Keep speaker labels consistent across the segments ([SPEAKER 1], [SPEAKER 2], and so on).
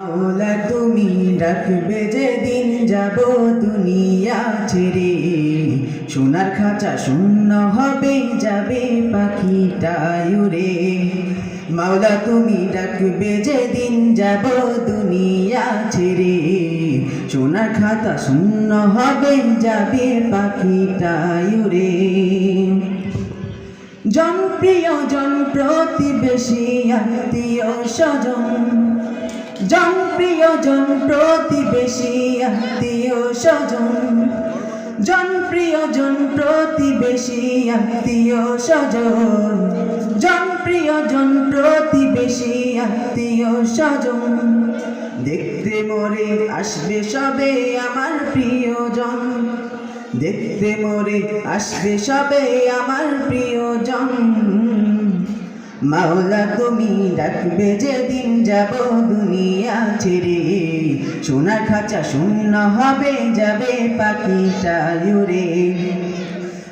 [SPEAKER 1] মাওলা তুমি ডাকবে যেদিন যাব দুনিয়া ছেড়ে। সোনার খাঁচা শূন্য হবে, যাবে পাখিটা উড়ে। মাওলা তুমি ডাকবে যেদিন যাব দুনিয়া ছেড়ে। সোনার খাতা শূন্য হবে, যাবে পাখিটা উড়ে। জনপ্রিয় জন প্রতিবেশী আত্মীয় স্বজন জন প্রতিবেশী, আত্মীয় স্বজন। জন প্রতিবেশী, আত্মীয় স্বজন। জন প্রতিবেশী, আত্মীয় স্বজন। দেখতে মরে আসবে সবে আমার প্রিয়জন। দেখতে মরে আসবে সবে আমার প্রিয়জন। মাওলা, তুমি ডাকবে যেদিন যাব দুনিয়া ছেড়ে। সোনার খাঁচা শূন্য হবে, যাবে পাখিটা উড়ে।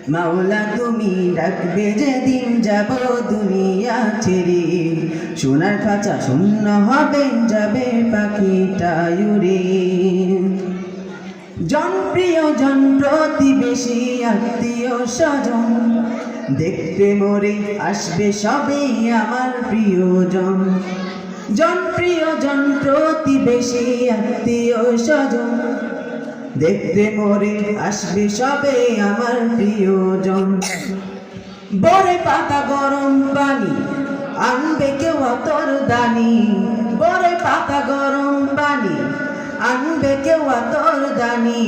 [SPEAKER 1] মাওলা, তুমি ডাকবে যেদিন যাব দুনিয়া ছেড়ে। সোনার খাঁচা শূন্য হবে, যাবে পাখিটা উড়ে। জনপ্রিয় জন প্রতিবেশী আত্মীয় স্বজন দেখতে মরে আসবে সবে আমার প্রিয়জন। জন প্রতিবেশী, আত্মীয় স্বজন। দেখতে মরে আসবে সবে আমার প্রিয়জন। বরে পাতা গরম পানি, আনবে কেউ অতর দানি। বরে পাতা গরম পানি, আনবে কেউ আতর দানি।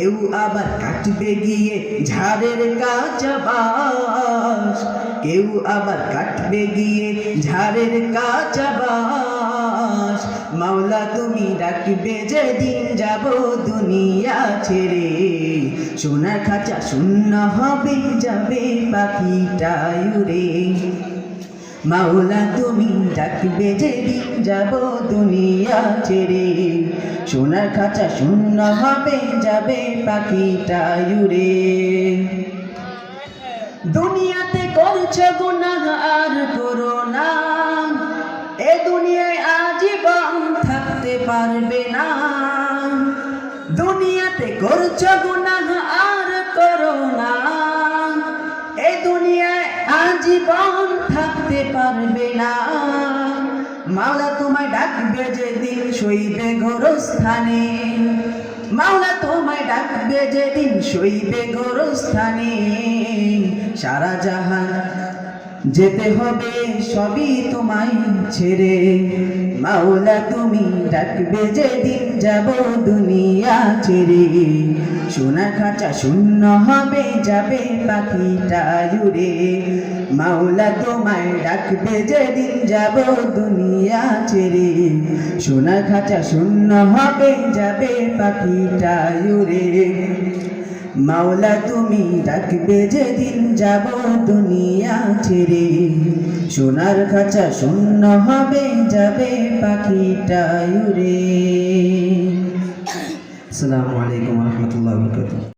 [SPEAKER 1] কেউ আবার কাটবে গিয়ে ঝাড়ের কাঁচা বাস কেউ আবার কাটবে গিয়ে ঝাড়ের কাঁচা বাস মাওলা, তুমি ডাকবে যেদিন যাব দুনিয়া ছেড়ে। সোনার খাঁচা শূন্য হবে, যাবে পাখিটা উড়ে। মাওলা, তুমি ডাকবে যেদিন যাব দুনিয়া ছেড়ে। সোনার খাঁচা শূন্য হবে, যাবে পাখিটা উড়ে। দুনিয়াতে করছে গুনাহ আর করো না। এ দুনিয়ায় আজীবন থাকতে পারবে না। দুনিয়াতে করছ গুনাহ আর করো না। এ দুনিয়ায় আজীবন পারবে না। মাওলা তোমায় ডাকবে যেদিন শৈবে গোরস্থানে। মাওলা তোমায় ডাকবে যেদিন শৈবে গোরস্থানে। সারা জাহান যেতে হবে সবই তোমায় ছেড়ে। মাওলা, তুমি ডাকবে যেদিন যাব দুনিয়া ছেড়ে। সোনা খাঁচা শূন্য হবে, যাবে পাখিটা উড়ে মাওলা, তোমায় ডাকবে যেদিন যাব দুনিয়া ছেড়ে। সোনা খাঁচা শূন্য হবে, যাবে পাখিটা উড়ে মাওলা, তুমি ডাকবে যেদিন যাব দুনিয়া ছেড়ে। সোনার খাঁচা শূন্য হবে, যাবে পাখিটা উড়ে। আসসালামু আলাইকুম রহমতুল্লাহ